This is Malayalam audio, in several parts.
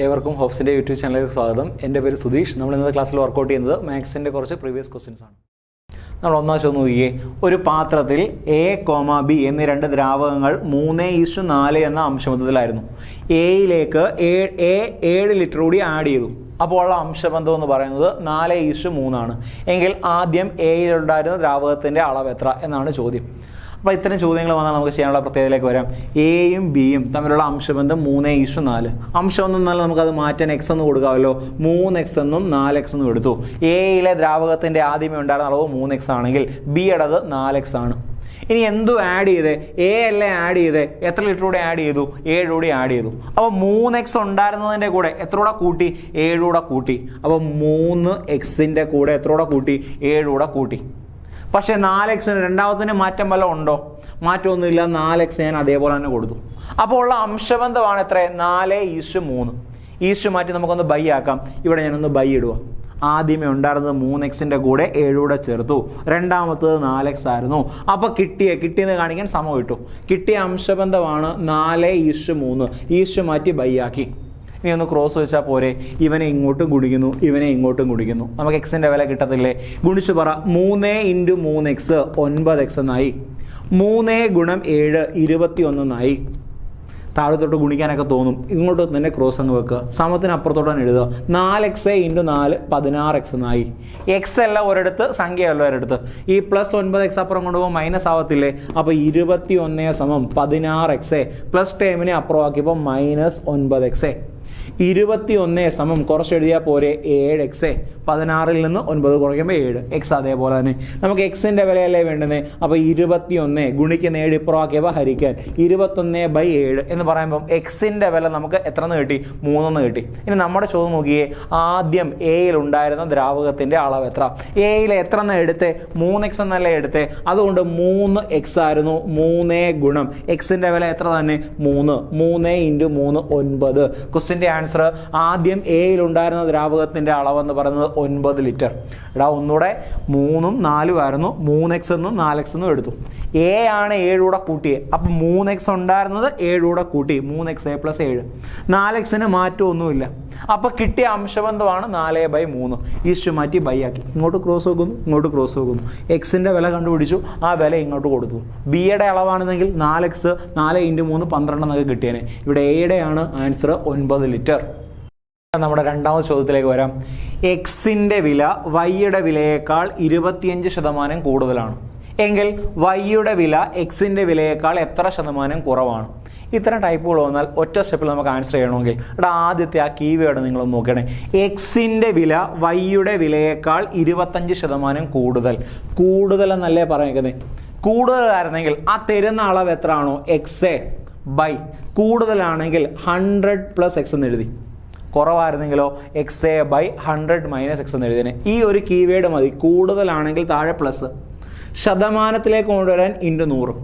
ഏവർക്കും ഹോപ്സിന്റെ യൂട്യൂബ് ചാനലിലേക്ക് സ്വാഗതം. എന്റെ പേര് സുധീഷ്. നമ്മൾ ഇന്നത്തെ ക്ലാസ്സിൽ വർക്കൗട്ട് ചെയ്യുന്നത് മാത്സിന്റെ കുറച്ച് പ്രീവിയസ് ക്വസ്റ്റ്യൻസ് ആണ്. നമ്മൾ ഒന്നാം ചോദ്യം നോക്കിയേ ഒരു പാത്രത്തിൽ എ കോമ ബി എന്നീ രണ്ട് ദ്രാവകങ്ങൾ മൂന്ന് ഈശു നാല് എന്ന അംശബന്ധത്തിലായിരുന്നു. എയിലേക്ക് എ ഏഴ് ലിറ്റർ കൂടി ആഡ് ചെയ്തു. അപ്പോൾ ഉള്ള അംശബന്ധം എന്ന് പറയുന്നത് നാല് ഈശു മൂന്നാണ്. എങ്കിൽ ആദ്യം എയിലുണ്ടായിരുന്ന ദ്രാവകത്തിന്റെ അളവ് എത്ര എന്നാണ് ചോദ്യം. അപ്പോൾ ഇത്തരം ചോദ്യങ്ങൾ വന്നാൽ നമുക്ക് ചെയ്യാനുള്ള പ്രത്യേകതയിലേക്ക് വരാം. എയും ബിയും തമ്മിലുള്ള അംശബന്ധം മൂന്ന് ഈഷു നാല്. അംശം ഒന്നും എന്നാൽ നമുക്കത് മാറ്റാൻ എക്സ് എന്ന് കൊടുക്കാമല്ലോ. മൂന്ന് എക്സ് എന്നും നാല് എക്സ് എന്നും എടുത്തു. എയിലെ ദ്രാവകത്തിന്റെ ആദ്യമേ ഉണ്ടായിരുന്ന അളവ് മൂന്ന് എക്സ് ആണെങ്കിൽ അത് നാല് എക്സ് ആണ്. ഇനി എന്തു ആഡ് ചെയ്തേ? എ അല്ലേ ആഡ് ചെയ്തേ? എത്ര ലിറ്റർ കൂടെ ആഡ് ചെയ്തു? ഏഴൂടെ ആഡ് ചെയ്തു. അപ്പോൾ മൂന്ന് എക്സ് ഉണ്ടായിരുന്നതിന്റെ കൂടെ എത്ര കൂടെ കൂട്ടി? ഏഴൂടെ കൂടെ കൂട്ടി. അപ്പോൾ മൂന്ന് എക്സിന്റെ കൂടെ എത്ര കൂടെ കൂട്ടി? ഏഴൂടെ കൂടെ കൂട്ടി. പക്ഷേ നാല് എക്സിന് രണ്ടാമത്തിന് മാറ്റം വല്ല ഉണ്ടോ? മാറ്റമൊന്നുമില്ല. നാല് എക്സ് ഞാൻ അതേപോലെ തന്നെ കൊടുത്തു. അപ്പോൾ ഉള്ള അംശബന്ധമാണ് എത്ര? നാല് ഈശു മൂന്ന്. ഈശു മാറ്റി നമുക്കൊന്ന് ബൈ ആക്കാം. ഇവിടെ ഞാനൊന്ന് ബൈ ഇടുക ആദ്യമേ ഉണ്ടായിരുന്നത് മൂന്ന് എക്സിന്റെ കൂടെ ഏഴൂടെ ചേർത്തു. രണ്ടാമത്തത് നാല് എക്സ് ആയിരുന്നു. അപ്പോൾ കിട്ടിയ കിട്ടിയെന്ന് കാണിക്കാൻ സമം കിട്ടും കിട്ടിയ അംശബന്ധമാണ് നാല് ഈശു മൂന്ന്. ഈശു മാറ്റി ബൈ ആക്കി. ഇനി ഒന്ന് ക്രോസ് വെച്ചാൽ പോരെ. ഇവനെ ഇങ്ങോട്ടും കുടിക്കുന്നു ഇവനെ ഇങ്ങോട്ടും കുടിക്കുന്നു. നമുക്ക് എക്സിന്റെ വില കിട്ടത്തില്ലേ? ഗുണിച്ച് പറ മൂന്ന് ഇന്റു മൂന്ന് എക്സ് ഒൻപത് എക്സ് എന്നായി. മൂന്ന് ഗുണം ഏഴ് ഇരുപത്തി ഒന്നെന്നായി താഴത്തോട്ട് ഗുണിക്കാനൊക്കെ തോന്നും. ഇങ്ങോട്ട് തന്നെ ക്രോസ് അങ്ങ് വെക്കുക സമത്തിന് അപ്പുറത്തോട്ട് തന്നെ എഴുതുക. നാല് എക്സ് ഇന്റു നാല് പതിനാറ് എക്സ് എന്നായി. എക്സ് അല്ല ഒരിടത്ത് സംഖ്യയല്ല ഒരിടത്ത്. ഈ പ്ലസ് ഒൻപത് എക്സ് അപ്പുറം കൊണ്ടുപോകുമ്പോൾ മൈനസ് ആവത്തില്ലേ? അപ്പോൾ ഇരുപത്തി ഒന്ന് സമം പതിനാറ് എക്സ് പ്ലസ് ടേമിനെ അപ്പുറമാക്കിയപ്പോൾ മൈനസ് ഒൻപത് എക്സ് ഇരുപത്തി ഒന്ന് സമം കുറച്ച് എഴുതിയാൽ പോരെ. ഏഴ് എക്സ് പതിനാറിൽ നിന്ന് ഒൻപത് കുറയ്ക്കുമ്പോൾ ഏഴ്. എക്സ് അതേപോലെ തന്നെ. നമുക്ക് എക്സിന്റെ വിലയല്ലേ വേണ്ടുന്നത് അപ്പോൾ ഇരുപത്തി ഒന്ന് ഗുണിക്കുന്ന ഏഴ് ഇപ്പുറമാക്കിയപ്പോൾ ഹരിക്കാൻ. ഇരുപത്തൊന്ന് ബൈ ഏഴ് എന്ന് പറയുമ്പോൾ എക്സിന്റെ വില നമുക്ക് എത്ര എന്ന് കിട്ടി? മൂന്നെന്ന് കിട്ടി. ഇനി നമ്മുടെ ചോദ്യം നോക്കിയേ. ആദ്യം എയിൽ ഉണ്ടായിരുന്ന ദ്രാവകത്തിന്റെ അളവ് എത്ര? എയിൽ എത്ര എന്ന് എടുത്ത്? മൂന്ന് എക്സ് എന്നല്ലേ എടുത്ത്? അതുകൊണ്ട് മൂന്ന് എക്സ് ആയിരുന്നു. മൂന്നേ ഗുണം. എക്സിന്റെ വില എത്ര തന്നെ? മൂന്ന്. മൂന്ന് ഇന്റു മൂന്ന് ഒൻപത്. ക്വസ്റ്റിന്റെ ആൻസർ ആദ്യം എയിൽ ഉണ്ടായിരുന്ന ദ്രാവകത്തിന്റെ അളവെന്ന് പറയുന്നത് ഒൻപത് ലിറ്റർ. എടാ ഒന്നുകൂടെ മൂന്നും നാലും ആയിരുന്നു. മൂന്ന് എക്സ് എന്നും നാല് എക്സ് എന്നും എടുത്തു. എ ആണ് ഏഴൂടെ കൂട്ടിയത് അപ്പം മൂന്ന് എക്സ് ഉണ്ടായിരുന്നത് ഏഴൂടെ കൂട്ടി. മൂന്ന് എക്സ് എ പ്ലസ് ഏഴ് നാല് എക്സിന് മാറ്റമൊന്നുമില്ല അപ്പോൾ കിട്ടിയ അംശബന്ധമാണ് നാല് ബൈ മൂന്ന്. ഈസ്റ്റ് മാറ്റി ബൈ ആക്കി. ഇങ്ങോട്ട് ക്രോസ് നോക്കുന്നു ഇങ്ങോട്ട് ക്രോസ് നോക്കുന്നു എക്സിന്റെ വില കണ്ടുപിടിച്ചു. ആ വില ഇങ്ങോട്ട് കൊടുത്തു. ബിയുടെ അളവാണെന്നെങ്കിൽ നാല് എക്സ് നാല് ഇന്റു മൂന്ന് പന്ത്രണ്ട് എന്നൊക്കെ കിട്ടിയേനെ. ഇവിടെ എയുടെ ആണ് ആൻസർ ഒൻപത് ലിറ്റർ. നമ്മുടെ രണ്ടാമത് ചോദ്യത്തിലേക്ക് വരാം. എക്സിന്റെ വില വൈയുടെ വിലയേക്കാൾ ഇരുപത്തിയഞ്ച് ശതമാനം കൂടുതലാണ്. എങ്കിൽ വൈയുടെ വില എക്സിന്റെ വിലയേക്കാൾ എത്ര ശതമാനം കുറവാണ്? ഇത്തരം ടൈപ്പുകൾ വന്നാൽ ഒറ്റ സ്റ്റെപ്പിൽ നമുക്ക് ആൻസർ ചെയ്യണമെങ്കിൽ ഇവിടെ ആദ്യത്തെ ആ കീവേഡ് നിങ്ങൾ നോക്കണേ. എക്സിന്റെ വില വൈയുടെ വിലയേക്കാൾ ഇരുപത്തഞ്ച് ശതമാനം കൂടുതൽ. കൂടുതൽ എന്നല്ലേ പറഞ്ഞേക്കുന്നത് കൂടുതലായിരുന്നെങ്കിൽ ആ തരുന്ന അളവ് എത്ര ആണോ എക്സ് ബൈ. കൂടുതലാണെങ്കിൽ ഹൺഡ്രഡ് പ്ലസ് എക്സ് എന്ന് എഴുതി. കുറവായിരുന്നെങ്കിലോ x a by hundred minus x എന്ന് എഴുതിയതിന് ഈ ഒരു കീവേഡ് മതി. കൂടുതലാണെങ്കിൽ താഴെ പ്ലസ് ശതമാനത്തിലേക്ക് കൊണ്ടുവരാൻ ഇന്റു നൂറ്.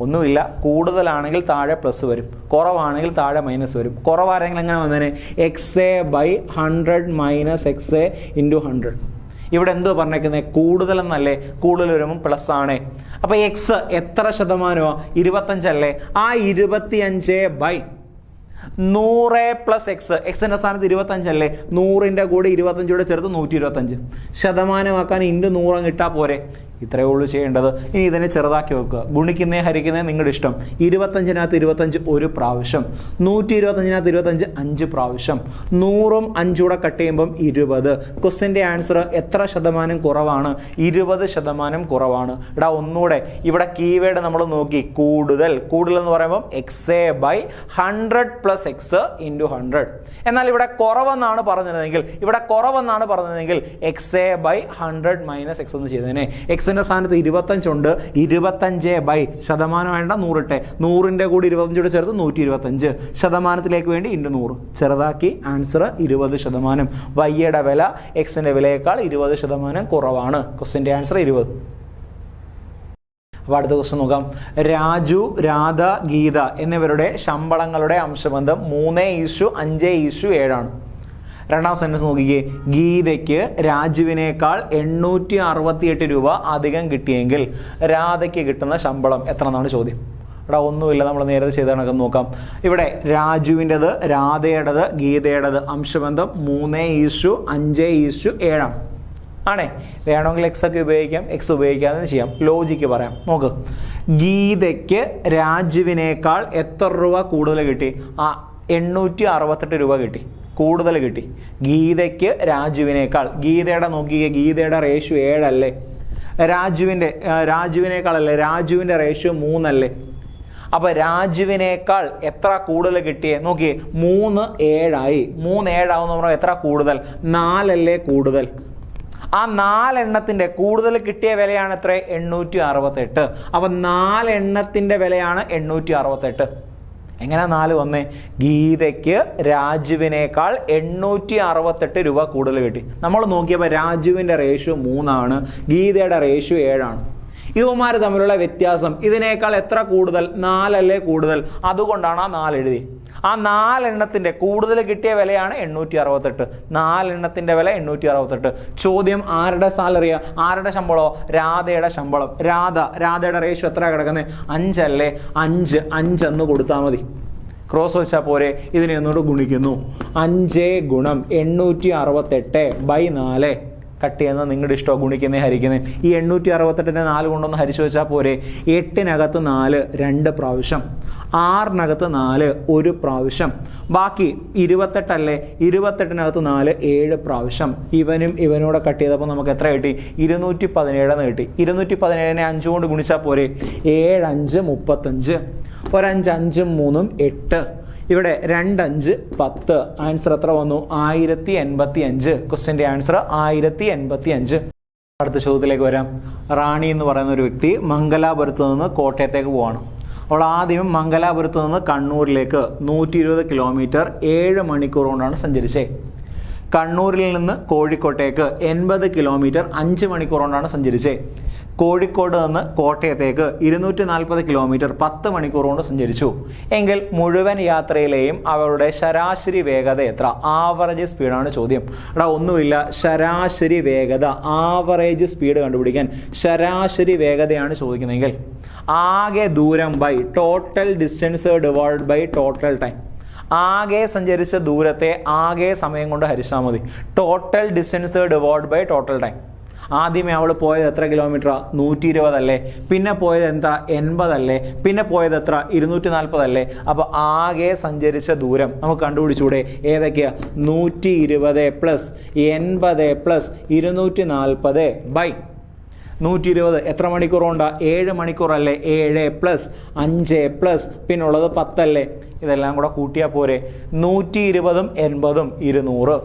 ഒന്നുമില്ല. കൂടുതലാണെങ്കിൽ താഴെ പ്ലസ് വരും. കുറവാണെങ്കിൽ താഴെ മൈനസ് വരും. കുറവായിരുന്നെങ്കിൽ എങ്ങനെ വന്നതിന് x a by hundred minus x a into hundred ഇവിടെ എന്തോ പറഞ്ഞേക്കുന്നത് കൂടുതലെന്നല്ലേ? കൂടുതൽ വരുമ്പോൾ പ്ലസ് ആണ്. അപ്പോൾ എക്സ് എത്ര ശതമാനമോ? ഇരുപത്തഞ്ചല്ലേ? ആ ഇരുപത്തിയഞ്ച് ബൈ നൂറ് പ്ലസ് എക്സ് എക്സിന്റെ സ്ഥാനത്ത് ഇരുപത്തഞ്ചല്ലേ? നൂറിന്റെ കൂടെ ഇരുപത്തഞ്ചൂടെ ചേർത്ത് നൂറ്റി ഇരുപത്തഞ്ച് ശതമാനമാക്കാൻ ഇന്റു നൂറങ്ങ് ഇട്ടാൽ പോരെ. ഇത്രയേ ഉള്ളൂ ചെയ്യേണ്ടത്. ഇനി ഇതിനെ ചെറുതാക്കി വെക്കുക. ഗുണിക്കുന്നേ ഹരിക്കുന്നേ നിങ്ങളുടെ ഇഷ്ടം. ഇരുപത്തഞ്ചിനകത്ത് ഇരുപത്തഞ്ച് ഒരു പ്രാവശ്യം. നൂറ്റി ഇരുപത്തഞ്ചിനകത്ത് ഇരുപത്തഞ്ച് അഞ്ച് പ്രാവശ്യം. നൂറും അഞ്ചൂടെ കട്ട് ചെയ്യുമ്പം ഇരുപത്. ക്വസ്റ്റിന്റെ ആൻസർ എത്ര ശതമാനം കുറവാണ്? ഇരുപത് ശതമാനം കുറവാണ്. എടാ ഒന്നുകൂടെ ഇവിടെ കീവേഡ് നമ്മൾ നോക്കി. കൂടുതൽ. കൂടുതൽ എന്ന് പറയുമ്പോൾ x a by hundred plus x into hundred എന്നാൽ ഇവിടെ കുറവെന്നാണ് പറഞ്ഞതെങ്കിൽ ഇവിടെ കുറവെന്നാണ് പറഞ്ഞതെങ്കിൽ x a by hundred minus x എന്ന് ചെയ്തേനെ. എക്സിന്റെ സ്ഥാനത്ത് ഇരുപത്തഞ്ചുണ്ട്. ഇരുപത്തഞ്ച് ബൈ ശതമാനം വേണ്ട നൂറിട്ടെ. നൂറിന്റെ കൂടി ഇരുപത്തഞ്ചോട് ചേർത്ത് നൂറ്റി ഇരുപത്തഞ്ച് ശതമാനത്തിലേക്ക് വേണ്ടി ഇന്റു നൂറ്. ചെറുതാക്കി ആൻസർ ഇരുപത് ശതമാനം. വൈയുടെ വില എക്സിന്റെ വിലയേക്കാൾ ഇരുപത് ശതമാനം കുറവാണ്. ക്വസ്റ്റിന്റെ ആൻസർ ഇരുപത്. അപ്പോൾ അടുത്ത ക്വസ്റ്റ്യൻ നോക്കാം. രാജു രാധ ഗീത എന്നിവരുടെ ശമ്പളങ്ങളുടെ അംശബന്ധം മൂന്ന് ഈശു അഞ്ച് ഈശു ഏഴാണ്. രണ്ടാം സെന്റൻസ് നോക്കിക്കേ. ഗീതയ്ക്ക് രാജുവിനേക്കാൾ എണ്ണൂറ്റി അറുപത്തിയെട്ട് രൂപ അധികം കിട്ടിയെങ്കിൽ രാധയ്ക്ക് കിട്ടുന്ന ശമ്പളം എത്ര എന്നാണ് ചോദ്യം. ഇവിടെ ഒന്നുമില്ല. നമ്മൾ നേരത്തെ ചെയ്ത കണക്ക് നോക്കാം. ഇവിടെ രാജുവിന്റെത് രാധയുടേത് ഗീതയുടേത് അംശബന്ധം മൂന്ന് ഈശു അഞ്ച് ഈശു ഏഴാണ് ആണേ? വേണമെങ്കിൽ എക്സ് ഒക്കെ ഉപയോഗിക്കാം. എക്സ് ഉപയോഗിക്കാതെ ചെയ്യാം. ലോജിക്ക് പറയാം. നോക്ക്. ഗീതയ്ക്ക് രാജുവിനേക്കാൾ എത്ര രൂപ കൂടുതൽ കിട്ടി? ആ എണ്ണൂറ്റി അറുപത്തെട്ട് രൂപ കിട്ടി. കൂടുതൽ കിട്ടി. ഗീതയ്ക്ക് രാജുവിനേക്കാൾ ഗീതയുടെ നോക്കിയ ഗീതയുടെ റേഷ്യോ ഏഴല്ലേ? രാജുവിന്റെ രാജുവിനേക്കാളല്ലേ? രാജുവിന്റെ റേഷ്യോ മൂന്നല്ലേ? അപ്പൊ രാജുവിനേക്കാൾ എത്ര കൂടുതൽ കിട്ടിയേ? നോക്കിയേ മൂന്ന് ഏഴായി. മൂന്ന് ഏഴാവുന്ന പറഞ്ഞാൽ എത്ര കൂടുതൽ? നാലല്ലേ കൂടുതൽ. ആ നാലെണ്ണത്തിന്റെ കൂടുതൽ കിട്ടിയ വിലയാണ് എത്ര എണ്ണൂറ്റി അറുപത്തെട്ട്. അപ്പൊ നാലെണ്ണത്തിന്റെ വിലയാണ് എണ്ണൂറ്റി അറുപത്തെട്ട്. എങ്ങനെ നാല് വന്നേ? ഗീതയ്ക്ക് രാജുവിനേക്കാൾ എണ്ണൂറ്റി അറുപത്തെട്ട് രൂപ കൂടുതൽ കിട്ടി. നമ്മൾ നോക്കിയപ്പോൾ രാജുവിന്റെ റേഷ്യോ മൂന്നാണ് ഗീതയുടെ റേഷ്യോ ഏഴാണ്. ഇവന്മാർ തമ്മിലുള്ള വ്യത്യാസം ഇതിനേക്കാൾ എത്ര കൂടുതൽ? നാലല്ലേ കൂടുതൽ. അതുകൊണ്ടാണ് ആ നാല് എഴുതി ആ നാലെണ്ണത്തിന്റെ കൂടുതൽ കിട്ടിയ വിലയാണ് എണ്ണൂറ്റി അറുപത്തെട്ട് നാലെണ്ണത്തിന്റെ വില എണ്ണൂറ്റി അറുപത്തെട്ട് ചോദ്യം ആരുടെ സാലറിയാ? ആരുടെ ശമ്പളോ? രാധയുടെ ശമ്പളം. രാധ രാധയുടെ റേഷ്യോ എത്ര കിടക്കുന്നത് അഞ്ചല്ലേ. അഞ്ച് അഞ്ചെന്ന് കൊടുത്താൽ മതി. ക്രോസ് വെച്ചാൽ പോരെ. ഇതിനെ ഒന്നുകൂടെ ഗുണിക്കുന്നു. അഞ്ച് ഗുണം എണ്ണൂറ്റി അറുപത്തെട്ട് ബൈ നാല്. കട്ട് ചെയ്യുന്നത് നിങ്ങളുടെ ഇഷ്ടമോ ഗുണിക്കുന്നേ ഹരിക്കുന്നേ. ഈ എണ്ണൂറ്റി അറുപത്തെട്ടിനെ നാല് കൊണ്ടൊന്ന് ഹരിച്ചു വെച്ചാൽ പോരെ. എട്ടിനകത്ത് നാല് രണ്ട് പ്രാവശ്യം. ആറിനകത്ത് നാല് ഒരു പ്രാവശ്യം. ബാക്കി ഇരുപത്തെട്ടല്ലേ? ഇരുപത്തെട്ടിനകത്ത് നാല് ഏഴ് പ്രാവശ്യം. ഇവനും ഇവനോടെ കട്ട് ചെയ്തപ്പോൾ നമുക്ക് എത്ര കിട്ടി? ഇരുന്നൂറ്റി പതിനേഴെന്ന് കിട്ടി. ഇരുന്നൂറ്റി പതിനേഴിനെ അഞ്ച് കൊണ്ട് ഗുണിച്ചാൽ പോരെ. ഏഴ് അഞ്ച് മുപ്പത്തഞ്ച്. ഒരഞ്ച് അഞ്ചും മൂന്നും എട്ട്. ഇവിടെ രണ്ടഞ്ച് പത്ത്. ആൻസർ എത്ര വന്നു? ആയിരത്തി എൺപത്തി അഞ്ച് ക്വസ്റ്റ്യന്റെ ആൻസർ ആയിരത്തി എൺപത്തി അഞ്ച് അടുത്ത ചോദ്യത്തിലേക്ക് വരാം. റാണി എന്ന് പറയുന്ന ഒരു വ്യക്തി മംഗലാപുരത്ത് നിന്ന് കോട്ടയത്തേക്ക് പോവാണ്. അവൾ ആദ്യം മംഗലാപുരത്ത് നിന്ന് കണ്ണൂരിലേക്ക് നൂറ്റി ഇരുപത് കിലോമീറ്റർ ഏഴ് മണിക്കൂർ കൊണ്ടാണ് സഞ്ചരിച്ചത് കണ്ണൂരിൽ നിന്ന് കോഴിക്കോട്ടേക്ക് എൺപത് കിലോമീറ്റർ അഞ്ച് മണിക്കൂർ കൊണ്ടാണ് സഞ്ചരിച്ചത് കോഴിക്കോട് നിന്ന് കോട്ടയത്തേക്ക് ഇരുന്നൂറ്റി നാൽപ്പത് കിലോമീറ്റർ പത്ത് മണിക്കൂർ കൊണ്ട് സഞ്ചരിച്ചു. എങ്കിൽ മുഴുവൻ യാത്രയിലെയും അവരുടെ ശരാശരി വേഗത എത്ര? ആവറേജ് സ്പീഡാണ് ചോദ്യം. എടാ ഒന്നുമില്ല. ശരാശരി വേഗത ആവറേജ് സ്പീഡ് കണ്ടുപിടിക്കാൻ ശരാശരി വേഗതയാണ് ചോദിക്കുന്നതെങ്കിൽ ആകെ ദൂരം by total distance divide by total time ആകെ സഞ്ചരിച്ച ദൂരത്തെ ആകെ സമയം കൊണ്ട് ഹരിച്ചാൽ മതി. Total distance divide by total time ആദ്യമേ അവൾ പോയത് എത്ര കിലോമീറ്ററാ? നൂറ്റി ഇരുപതല്ലേ പിന്നെ പോയത് എന്താ? എൺപതല്ലേ. പിന്നെ പോയത് എത്ര? ഇരുന്നൂറ്റി നാൽപ്പതല്ലേ അപ്പോൾ ആകെ സഞ്ചരിച്ച ദൂരം നമുക്ക് കണ്ടുപിടിച്ചൂടെ. ഏതൊക്കെയാ? നൂറ്റി ഇരുപത് പ്ലസ് എൺപത് പ്ലസ് ഇരുന്നൂറ്റി നാൽപ്പത് ബൈ നൂറ്റി ഇരുപത് എത്ര മണിക്കൂർ കൊണ്ടാ? ഏഴ് മണിക്കൂറല്ലേ? ഏഴ് പ്ലസ് അഞ്ച് പ്ലസ്. പിന്നുള്ളത് പത്തല്ലേ? ഇതെല്ലാം കൂടെ കൂട്ടിയാൽ പോരെ. നൂറ്റി ഇരുപതും എൺപതും ഇരുന്നൂറ്.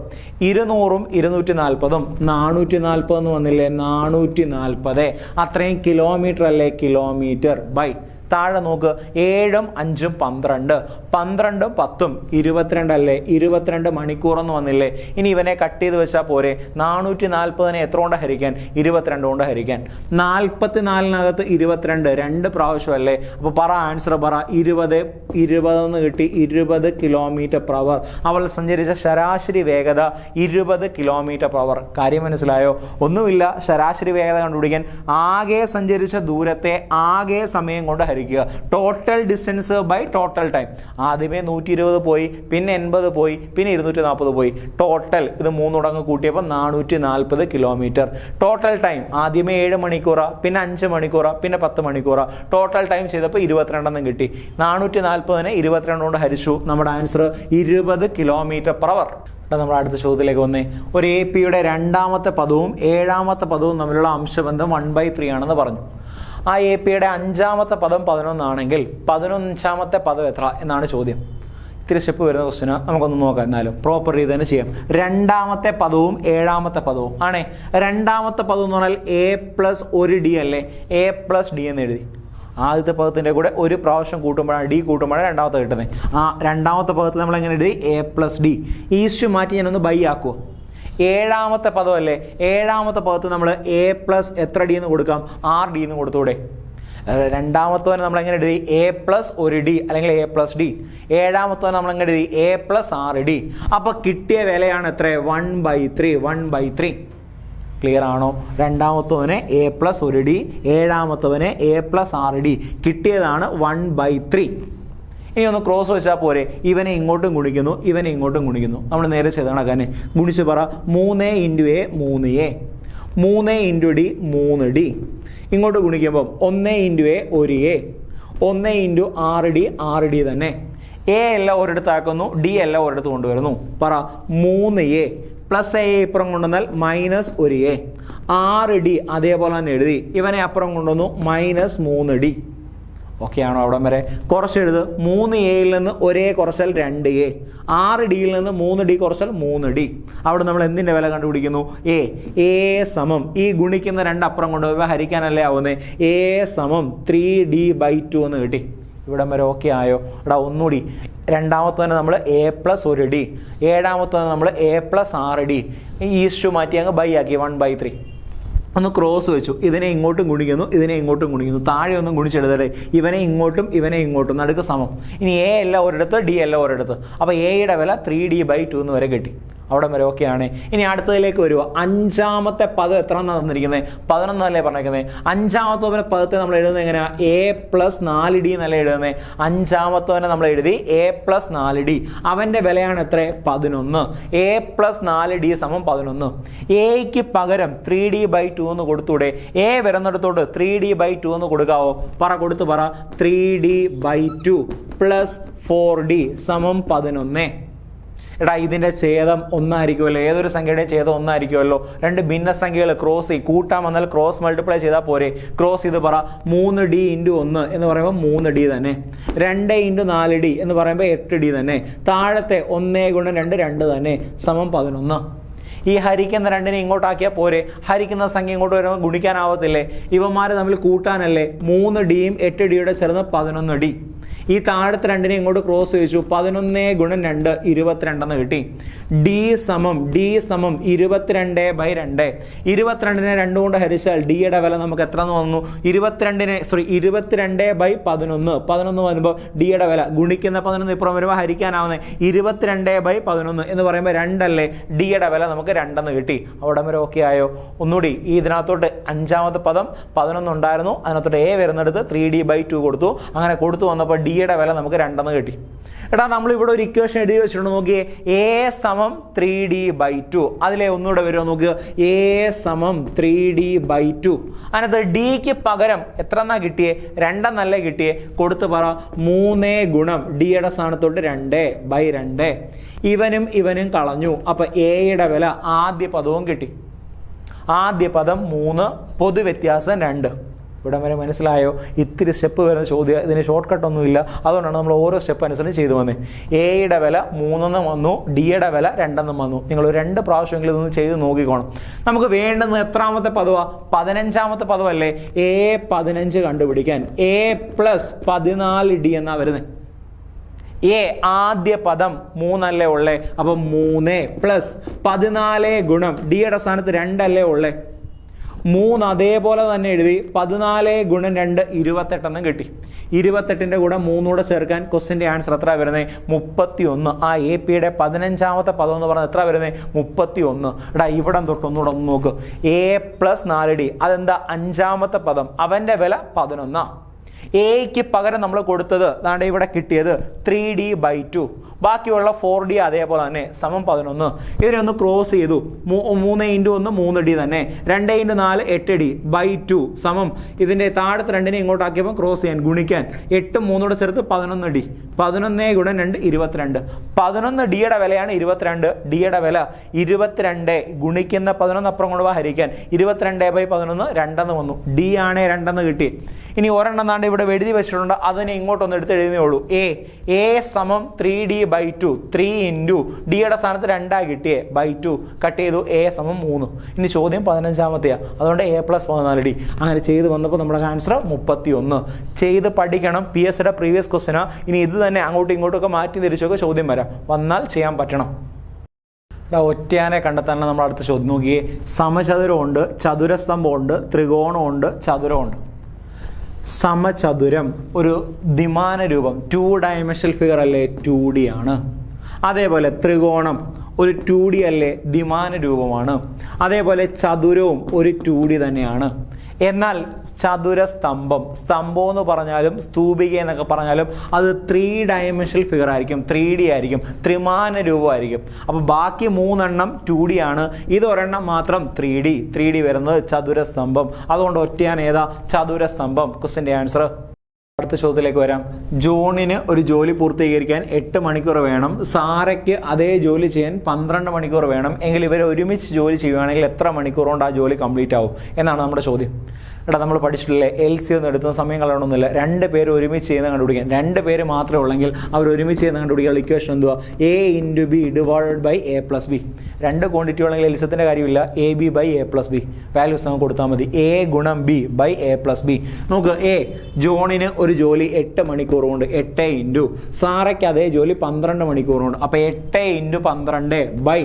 ഇരുന്നൂറും ഇരുന്നൂറ്റി നാൽപ്പതും നാനൂറ്റി നാൽപ്പതെന്ന് വന്നില്ലേ? നാനൂറ്റി നാൽപ്പത് അത്രയും കിലോമീറ്റർ അല്ലേ? കിലോമീറ്റർ ബൈ താഴെ നോക്ക്. ഏഴും അഞ്ചും പന്ത്രണ്ട്. പന്ത്രണ്ടും പത്തും. ഇരുപത്തിരണ്ട് അല്ലേ ഇരുപത്തിരണ്ട് മണിക്കൂർ എന്ന് വന്നില്ലേ? ഇനി ഇവനെ കട്ട് ചെയ്ത് വെച്ചാൽ പോരെ. നാനൂറ്റി നാൽപ്പതിനെ എത്ര കൊണ്ട് ഹരിക്കാൻ? ഇരുപത്തിരണ്ട് കൊണ്ട് ഹരിക്കാൻ. നാൽപ്പത്തി നാലിനകത്ത് ഇരുപത്തിരണ്ട്. രണ്ട് പ്രാവശ്യം അല്ലേ അപ്പോൾ പറ ആൻസർ പറ. ഇരുപത് ഇരുപതെന്ന് കിട്ടി ഇരുപത് കിലോമീറ്റർ പെർ അവർ അവൾ സഞ്ചരിച്ച ശരാശരി വേഗത ഇരുപത് കിലോമീറ്റർ per അവർ കാര്യം മനസ്സിലായോ? ഒന്നുമില്ല. ശരാശരി വേഗത കണ്ടുപിടിക്കാൻ ആകെ സഞ്ചരിച്ച ദൂരത്തെ ആകെ സമയം കൊണ്ട് ഹരിക്കുക total distance by total time ആദ്യമേ നൂറ്റി ഇരുപത് പോയി പിന്നെ എൺപത് പോയി പിന്നെ ഇരുന്നൂറ്റി നാൽപ്പത് പോയി. ടോട്ടൽ ഇത് മൂന്നുടങ്ങ് കൂട്ടിയപ്പോൾ നാനൂറ്റി നാൽപ്പത് കിലോമീറ്റർ ടോട്ടൽ ടൈം ആദ്യമേ ഏഴ് മണിക്കൂറ പിന്നെ അഞ്ച് മണിക്കൂറ പിന്നെ പത്ത് മണിക്കൂറ. ടോട്ടൽ ടൈം ചെയ്തപ്പോൾ ഇരുപത്തിരണ്ടെന്ന് കിട്ടി. നാനൂറ്റി നാൽപ്പതിനെ ഇരുപത്തിരണ്ട് കൊണ്ട് ഹരിച്ചു. നമ്മുടെ ആൻസർ ഇരുപത് കിലോമീറ്റർ per അവർ നമ്മൾ അടുത്ത ചോദ്യത്തിലേക്ക് വന്നേ. ഒരു എ പിയുടെ രണ്ടാമത്തെ പദവും ഏഴാമത്തെ പദവും തമ്മിലുള്ള അംശബന്ധം വൺ ബൈ ത്രീ ആണെന്ന് പറഞ്ഞു. ആ എ പിയുടെ അഞ്ചാമത്തെ പദം പതിനൊന്നാണെങ്കിൽ പതിനൊഞ്ചാമത്തെ പദം എത്ര എന്നാണ് ചോദ്യം. സ്റ്റെപ്പ് വരുന്ന ക്വസ്റ്റിന് നമുക്കൊന്ന് നോക്കാം എന്നാലും. പ്രോപ്പർ രീതി തന്നെ ചെയ്യാം. രണ്ടാമത്തെ പദവും ഏഴാമത്തെ പദവും. ആണേ? രണ്ടാമത്തെ പദം എന്ന് പറഞ്ഞാൽ എ പ്ലസ് ഒരു ഡി അല്ലേ? എ പ്ലസ് ഡി എന്ന് എഴുതി. ആദ്യത്തെ പദത്തിന്റെ കൂടെ ഒരു പ്രാവശ്യം കൂട്ടുമ്പോഴാണ് ഡി കൂട്ടുമ്പോഴാണ് രണ്ടാമത്തെ കിട്ടുന്നത്. ആ രണ്ടാമത്തെ പദത്തിൽ നമ്മൾ എങ്ങനെ എഴുതി? എ പ്ലസ് ഡി ഈസ്റ്റ് മാറ്റി ഞാനൊന്ന് ബൈ ആക്കുമോ ഏഴാമത്തെ പദമല്ലേ? ഏഴാമത്തെ പദത്ത് നമ്മൾ എ പ്ലസ് എത്ര ഡി എന്ന് കൊടുക്കാം? ആർ ഡി എന്ന് കൊടുത്തൂടെ രണ്ടാമത്തവന് നമ്മൾ എങ്ങനെ എഴുതി? എ പ്ലസ് ഒരു ഡി അല്ലെങ്കിൽ എ പ്ലസ് ഡി ഏഴാമത്തവൻ നമ്മൾ എങ്ങനെ എഴുതി? എ പ്ലസ് ആറ് ഡി അപ്പോൾ കിട്ടിയ വിലയാണ് എത്ര? One by three one by three clear ആണോ? രണ്ടാമത്തവന് എ പ്ലസ് ഒരു ഡി ഏഴാമത്തവന് എ പ്ലസ് ആറ് ഡി കിട്ടിയതാണ് വൺ ബൈ ത്രീ ഇനി ഒന്ന് ക്രോസ് വെച്ചാൽ പോരെ. ഇവനെ ഇങ്ങോട്ടും ഗുണിക്കുന്നു ഇവനെ ഇങ്ങോട്ടും ഗുണിക്കുന്നു. നമ്മൾ നേരെ ചെയ്ത കണക്കാനെ ഗുണിച്ച് പറ മൂന്ന് ഇന്റു എ മൂന്ന് എ മൂന്ന് ഇന്റു ഡി മൂന്ന് ഡി ഇങ്ങോട്ട് ഗുണിക്കുമ്പം ഒന്ന് ഇന്റു എ ഒരു എ ഒന്ന് ഇന്റു ആറ് ഡി ആറ് ഡി തന്നെ. എ എല്ലാം ഒരിടത്താക്കുന്നു ഡി എല്ലാം ഒരിടത്ത് കൊണ്ടുവരുന്നു. പറ മൂന്ന് എ പ്ലസ് എ ഇപ്പുറം കൊണ്ടുവന്നാൽ മൈനസ് ഒരു എ ആറ് ഡി അതേപോലെ തന്നെ എഴുതി. ഇവനെ അപ്പുറം കൊണ്ടുവന്നു മൈനസ് മൂന്ന് ഡി ഓക്കെ ആണോ അവിടം വരെ? കുറച്ച് എഴുത് മൂന്ന് എയിൽ നിന്ന് ഒരേ കുറച്ചൽ രണ്ട് എ ആറ് ഡിയിൽ നിന്ന് മൂന്ന് ഡി കുറച്ചാൽ മൂന്ന് ഡി അവിടെ നമ്മൾ എന്തിന്റെ വില കണ്ടുപിടിക്കുന്നു? എ എ സമം. ഈ ഗുണിക്കുന്ന രണ്ട് അപ്പുറം കൊണ്ടുപോയി ഹരിക്കാനല്ലേ ആവുന്നത് എ സമം ത്രീ ഡി ബൈ ടു എന്ന് കിട്ടി. ഇവിടം വരെ ഓക്കെ ആയോ? എടാ ഒന്നുകൂടി രണ്ടാമത്തന്നെ നമ്മൾ എ പ്ലസ് ഒരു ഡി ഏഴാമത്തന്നെ നമ്മൾ എ പ്ലസ് ആറ് ഡി ഈസ്റ്റു മാറ്റി അങ്ങ് ബൈ ആക്കി. വൺ ബൈ ത്രീ ഒന്ന് ക്രോസ് വെച്ചു. ഇതിനെ ഇങ്ങോട്ടും ഗുണിക്കുന്നു ഇതിനെ ഇങ്ങോട്ടും ഗുണിക്കുന്നു. താഴെ ഒന്നും ഗുണിച്ചെടുത്തല്ലേ ഇവനെ ഇങ്ങോട്ടും ഇവനെ ഇങ്ങോട്ടും. നടുക്ക് സമം. ഇനി എ എല്ലാം ഒരിടത്ത് ഡി എല്ലാം ഒരിടത്ത്. അപ്പോൾ എയുടെ വില ത്രീ ഡി ബൈ ടു എന്ന് വരെ കിട്ടി. അവിടെ വരെ ഓക്കെയാണ് ഇനി അടുത്തതിലേക്ക് വരിക അഞ്ചാമത്തെ പദം എത്ര എന്നാണ് തന്നിരിക്കുന്നത് പതിനൊന്നല്ലേ പറഞ്ഞിരിക്കുന്നത് അഞ്ചാമത്തെ പദത്തെ നമ്മൾ എഴുതുന്നത് എങ്ങനെയാ? എ പ്ലസ് നാല് ഡി എന്നല്ല എഴുതുന്നത് അഞ്ചാമത്തവനെ നമ്മൾ എഴുതി എ പ്ലസ് നാല് ഡി അവന്റെ വിലയാണ് എത്ര? പതിനൊന്ന്. എ പ്ലസ് നാല് ഡി സമം പതിനൊന്ന്. എക്ക് പകരം ത്രീ ഡി ബൈ ടു എന്ന് കൊടുത്തൂടെ? എ വരുന്നിടത്തോട്ട് ത്രീ ഡി ബൈ ടു എന്ന് കൊടുക്കാവോ? പറ കൊടുത്ത് പറ. Three D by two plus four D സമം പതിനൊന്ന്. എടാ ഇതിന്റെ ഛേദം ഒന്നായിരിക്കുമല്ലോ. ഏതൊരു സംഖ്യയുടെയും ഛേദം ഒന്നായിരിക്കുമല്ലോ. രണ്ട് ഭിന്നസംഖ്യകൾ ക്രോസ് ചെയ്യും. കൂട്ടാൻ വന്നാൽ ക്രോസ് മൾട്ടിപ്ലൈ ചെയ്താൽ പോരെ. ക്രോസ് ചെയ്ത് പറ. മൂന്ന് ഡി ഇന്റു ഒന്ന് എന്ന് പറയുമ്പോൾ മൂന്ന് ഡി തന്നെ. രണ്ട് ഇന്റു നാല് ഡി എന്ന് പറയുമ്പോൾ എട്ട് ഡി തന്നെ. താഴത്തെ ഒന്നേ ഗുണം രണ്ട് രണ്ട് തന്നെ. സമം പതിനൊന്ന്. ഈ ഹരിക്കുന്ന രണ്ടിനെ ഇങ്ങോട്ടാക്കിയാൽ പോരെ. ഹരിക്കുന്ന സംഖ്യ ഇങ്ങോട്ട് വരുമ്പോൾ ഗുണിക്കാനാവത്തില്ലേ? ഇവന്മാരെ തമ്മിൽ കൂട്ടാനല്ലേ? മൂന്ന് ഡിയും എട്ട് ഡിയുടെ ചേർന്ന് പതിനൊന്ന് ഡി ഈ താഴത്തെ രണ്ടിനെ ഇങ്ങോട്ട് ക്രോസ് ചോദിച്ചു പതിനൊന്ന് ഗുണം രണ്ട് ഇരുപത്തിരണ്ടെന്ന് കിട്ടി. ഡി സമം ഡി സമം ഇരുപത്തിരണ്ട് ബൈ രണ്ട്. ഇരുപത്തിരണ്ടിനെ രണ്ട് കൊണ്ട് ഹരിച്ചാൽ ഡിയുടെ വില നമുക്ക് എത്ര എന്ന് വന്നു? ഇരുപത്തിരണ്ടിനെ സോറി ഇരുപത്തിരണ്ട് ബൈ പതിനൊന്ന്. പതിനൊന്ന് വരുമ്പോൾ ഡിയുടെ വില ഗുണിക്കുന്ന പതിനൊന്ന് ഇപ്പുറം വരുമ്പോൾ ഹരിക്കാനാവുന്നത് ഇരുപത്തിരണ്ട് ബൈ പതിനൊന്ന് എന്ന് പറയുമ്പോൾ രണ്ടല്ലേ? ഡിയുടെ വില നമുക്ക് രണ്ടെന്ന് കിട്ടി. അവിടെ വരെ ഓക്കെ ആയോ? ഒന്നുകൂടി ഈ ഇതിനകത്തോട്ട് അഞ്ചാമത്തെ പദം പതിനൊന്ന് ഉണ്ടായിരുന്നു അതിനകത്തോട്ട് എ വരുന്നിടത്ത് ത്രീ ഡി ബൈ ടു കൊടുത്തു. അങ്ങനെ കൊടുത്തു വന്നപ്പോൾ ഡിയുടെ വില നമുക്ക് രണ്ടെന്ന് കിട്ടി. എടാ നമ്മൾ ഇവിടെ ഒരു ഇക്വേഷൻ എഴുതി വെച്ചിട്ടുണ്ട്. നോക്കിയേ എ സമം ത്രീ ഡി ബൈ ടു അതിലെ ഒന്നുകൂടെ വരുമോ നോക്കുക എ സമം ത്രീ ഡി ബൈ ടു അതിനകത്ത് ഡിക്ക് പകരം എത്ര എന്നാ കിട്ടിയേ? രണ്ടെന്നല്ലേ കിട്ടിയേ. കൊടുത്ത് പറ മൂന്നേ ഗുണം ഡിയുടെ സ്ഥാനത്തോട്ട് രണ്ട് ബൈ രണ്ട്. ഇവനും ഇവനും കളഞ്ഞു. അപ്പൊ എയുടെ വില ആദ്യ പദവും കിട്ടി. ആദ്യ പദം മൂന്ന് പൊതുവ്യത്യാസം രണ്ട്. ഇവിടെ വരെ മനസ്സിലായോ? ഇത്തിരി സ്റ്റെപ്പ് വരുന്ന ചോദ്യം ഇതിന് ഷോർട്ട് കട്ട് ഒന്നുമില്ല. അതുകൊണ്ടാണ് നമ്മൾ ഓരോ സ്റ്റെപ്പ് അനുസരിച്ച് ചെയ്തു വന്നത് എയുടെ വില മൂന്നെന്ന് വന്നു ഡിയുടെ വില രണ്ടെന്നും വന്നു. നിങ്ങൾ രണ്ട് പ്രാവശ്യമെങ്കിലും ഇതൊന്ന് ചെയ്ത് നോക്കിക്കോണം. നമുക്ക് വേണ്ടുന്ന എത്രാമത്തെ പദവാ? പതിനഞ്ചാമത്തെ പദമല്ലേ എ പതിനഞ്ച് കണ്ടുപിടിക്കാൻ. എ പ്ലസ് പതിനാല് ഡി എന്നാ വരുന്നത് എ ആദ്യ പദം മൂന്നല്ലേ ഉള്ളേ? അപ്പം മൂന്ന് പ്ലസ് പതിനാല് ഗുണം. ഡിയുടെ സ്ഥാനത്ത് രണ്ടല്ലേ ഉള്ളേ? മൂന്ന് അതേപോലെ തന്നെ എഴുതി പതിനാല് ഗുണം രണ്ട് ഇരുപത്തെട്ടെന്ന് കിട്ടി. ഇരുപത്തെട്ടിന്റെ കൂടെ മൂന്നൂടെ ചേർക്കാൻ ക്വസ്റ്റിന്റെ ആൻസർ എത്ര വരുന്നത് മുപ്പത്തി ഒന്ന് ആ എ പിയുടെ പതിനഞ്ചാമത്തെ പദം എന്ന് പറഞ്ഞാൽ എത്ര വരുന്നത് മുപ്പത്തി ഒന്ന് എടാ ഇവിടെ തൊട്ട് ഒന്നുകൂടെ ഒന്ന് നോക്ക്. എ പ്ലസ് നാല് ഡി. അതെന്താ? അഞ്ചാമത്തെ പദം. അവന്റെ വില പതിനൊന്നാണ് എക്ക് പകരം നമ്മൾ കൊടുത്തത് അതാണ്ട് ഇവിടെ കിട്ടിയത് ത്രീ ഡി ബൈ ടു. ബാക്കിയുള്ള ഫോർ ഡി അതേപോലെ തന്നെ സമം പതിനൊന്ന്. ഇതിനെ ഒന്ന് ക്രോസ് ചെയ്തു. മൂന്ന് ഇന്റു ഒന്ന് മൂന്ന് ഡി തന്നെ. രണ്ട് ഇന്റു നാല് എട്ട് ഡി ബൈ ടു സമം. ഇതിന്റെ താഴത്തെ രണ്ടിനെ ഇങ്ങോട്ടാക്കിയപ്പോൾ ക്രോസ് ചെയ്യാൻ ഗുണിക്കാൻ. എട്ടും മൂന്നോട് ചേർത്ത് പതിനൊന്ന് ഡി പതിനൊന്നേ ഗുണം രണ്ട് ഇരുപത്തിരണ്ട്. പതിനൊന്ന് ഡിയുടെ വിലയാണ് ഇരുപത്തിരണ്ട്. ഡിയുടെ വില ഇരുപത്തിരണ്ട്. ഗുണിക്കുന്ന പതിനൊന്ന് അപ്പുറം കൊണ്ട് പോകാൻ ഹരിക്കാൻ. ഇരുപത്തിരണ്ട് ബൈ പതിനൊന്ന് രണ്ടെന്ന് വന്നു. ഡി ആണ് രണ്ടെന്ന് കിട്ടി. ഇനി ഒരെണ്ണം താണ്ട് ഇവിടെ എഴുതി വെച്ചിട്ടുണ്ട്. അതിനെ ഇങ്ങോട്ടൊന്ന് എടുത്ത് എഴുതുന്നേ ഉള്ളൂ. എ എ സമം three D by two three into ഡിയുടെ സ്ഥാനത്ത് രണ്ടായി കിട്ടിയേ. ബൈ ടു കട്ട് ചെയ്തു. എ സമം മൂന്ന്. ഇനി ചോദ്യം പതിനഞ്ചാമത്തെയാണ് അതുകൊണ്ട് എ പ്ലസ് പതിനാല് ഡി അങ്ങനെ ചെയ്ത് വന്നപ്പോൾ നമ്മുടെ ആൻസർ മുപ്പത്തി ഒന്ന് ചെയ്ത് പഠിക്കണം. പി എസ് സിയുടെ പ്രീവിയസ് ക്വസ്റ്റിനാ ഇനി ഇത് തന്നെ അങ്ങോട്ടും ഇങ്ങോട്ടും ഒക്കെ മാറ്റി തിരിച്ചൊക്കെ ചോദ്യം വരാം. വന്നാൽ ചെയ്യാൻ പറ്റണം. ഒറ്റയാനെ കണ്ടെത്താനാണ് നമ്മൾ അടുത്ത ചോദ്യം നോക്കിയേ. സമചതുരമുണ്ട് ചതുരസ്തംഭമുണ്ട് ത്രികോണമുണ്ട് ചതുരമുണ്ട്. സമചതുരം ഒരു ദ്വിമാന രൂപം ടു ഡയമെൻഷണൽ ഫിഗർ അല്ലേ ടു ഡി ആണ്. അതേപോലെ ത്രികോണം ഒരു ടു ഡി അല്ലേ ദ്വിമാന രൂപമാണ്. അതേപോലെ ചതുരവും ഒരു ടു ഡി തന്നെയാണ്. എന്നാൽ ചതുര സ്തംഭം സ്തംഭം എന്ന് പറഞ്ഞാലും സ്തൂപിക എന്നൊക്കെ പറഞ്ഞാലും അത് ത്രീ ഡയമെൻഷണൽ ഫിഗർ ആയിരിക്കും ത്രീ ഡി ആയിരിക്കും ത്രിമാന രൂപമായിരിക്കും. അപ്പോൾ ബാക്കി മൂന്നെണ്ണം ടു ഡി ആണ്. ഇത് ഒരെണ്ണം മാത്രം ത്രീ ഡി ത്രീ ഡി വരുന്നത് ചതുര സ്തംഭം അതുകൊണ്ട് ഒറ്റയാണ് ഏതാ? ചതുര സ്തംഭം ക്വസ്റ്റിന്റെ ആൻസർ അടുത്ത ചോദ്യത്തിലേക്ക് വരാം. ജോണിന് ഒരു ജോലി പൂർത്തീകരിക്കാൻ എട്ട് മണിക്കൂർ വേണം. സാറയ്ക്ക് അതേ ജോലി ചെയ്യാൻ പന്ത്രണ്ട് മണിക്കൂർ വേണം. എങ്കിൽ ഇവർ ഒരുമിച്ച് ജോലി ചെയ്യുകയാണെങ്കിൽ എത്ര മണിക്കൂർ കൊണ്ട് ആ ജോലി കംപ്ലീറ്റ് ആവും? എന്നാണ് നമ്മുടെ ചോദ്യം. എടാ നമ്മൾ പഠിച്ചിട്ടില്ലേ? എൽ സി ഒന്നും എടുക്കുന്ന സമയം കളയണമെന്നില്ല രണ്ട് പേര് ഒരുമിച്ച് ചെയ്യുന്ന കണ്ടുപിടിക്കാൻ രണ്ട് പേര് മാത്രമേ ഉള്ളെങ്കിൽ അവർ ഒരുമിച്ച് ചെയ്യുന്ന കണ്ടുപിടിക്കാൻ ഇക്വേഷൻ എന്തുവാ? A into B divide by A plus B രണ്ട് ക്വാണ്ടിറ്റി ഉള്ളെങ്കിൽ എൽസത്തിന്റെ കാര്യമില്ല. A B by A plus B values നമുക്ക് കൊടുത്താൽ മതി. എ ഗുണം B by A plus B നോക്ക് എ ജോണിന് ഒരു ജോലി എട്ട് മണിക്കൂർ കൊണ്ട് എട്ട് ഇന്റു സാറയ്ക്ക് അതേ ജോലി പന്ത്രണ്ട് മണിക്കൂർ കൊണ്ട് അപ്പോൾ എട്ട് ഇന്റു പന്ത്രണ്ട് ബൈ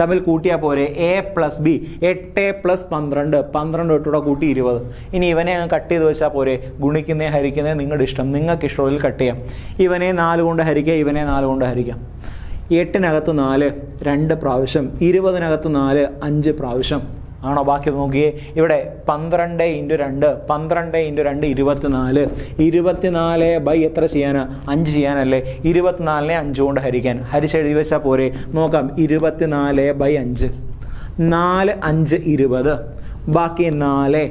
തമ്മിൽ കൂട്ടിയാൽ പോരെ. എ പ്ലസ് ബി എട്ട് പ്ലസ് പന്ത്രണ്ട്. പന്ത്രണ്ട് തൊട്ടുകൂടെ കൂട്ടി ഇരുപത്. ഇനി ഇവനെ അങ്ങ് കട്ട് ചെയ്ത് വെച്ചാൽ പോരെ. ഗുണിക്കുന്നേ ഹരിക്കുന്നേ നിങ്ങളുടെ ഇഷ്ടം. നിങ്ങൾക്ക് ഇഷ്ടമുള്ളിൽ കട്ട് ചെയ്യാം. ഇവനെ നാല് കൊണ്ട് ഹരിക്കുക ഇവനെ നാല് കൊണ്ട് ഹരിക്കാം. എട്ടിനകത്ത് നാല് രണ്ട് പ്രാവശ്യം. ഇരുപതിനകത്ത് നാല് അഞ്ച് പ്രാവശ്യം. ആണോ ബാക്കി നോക്കിയേ? ഇവിടെ പന്ത്രണ്ട് ഇന്റു രണ്ട് പന്ത്രണ്ട് ഇന്റു രണ്ട് ഇരുപത്തിനാല്. ഇരുപത്തിനാല് ബൈ എത്ര ചെയ്യാനാ? അഞ്ച് ചെയ്യാനല്ലേ. ഇരുപത്തിനാലിനെ അഞ്ച് കൊണ്ട് ഹരിക്കാൻ. ഹരിച്ചെഴുതി വെച്ചാൽ പോരെ. നോക്കാം. ഇരുപത്തിനാല് ബൈ അഞ്ച്. നാല് അഞ്ച് ഇരുപത്. ബാക്കി നാല്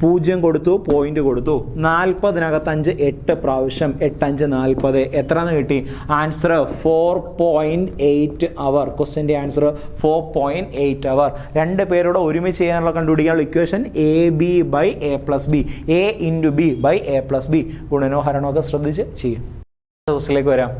പൂജ്യം കൊടുത്തു പോയിന്റ് കൊടുത്തു. നാൽപ്പതിനകത്ത് അഞ്ച് എട്ട് പ്രാവശ്യം എട്ടഞ്ച് നാൽപ്പത് എത്രന്ന് കിട്ടി? ആൻസർ ഫോർ പോയിന്റ് എയ്റ്റ് അവർ ക്വസ്റ്റ്യന്റെ ആൻസർ ഫോർ പോയിന്റ് എയ്റ്റ് അവർ രണ്ട് പേരോട് ഒരുമിച്ച് ചെയ്യാനുള്ള കണ്ടുപിടിക്കാനുള്ള equation A B by A plus B A into B by A plus B ഗുണനോ ഹരണോ ഒക്കെ ശ്രദ്ധിച്ച് ചെയ്യും. ദിവസത്തിലേക്ക് വരാം.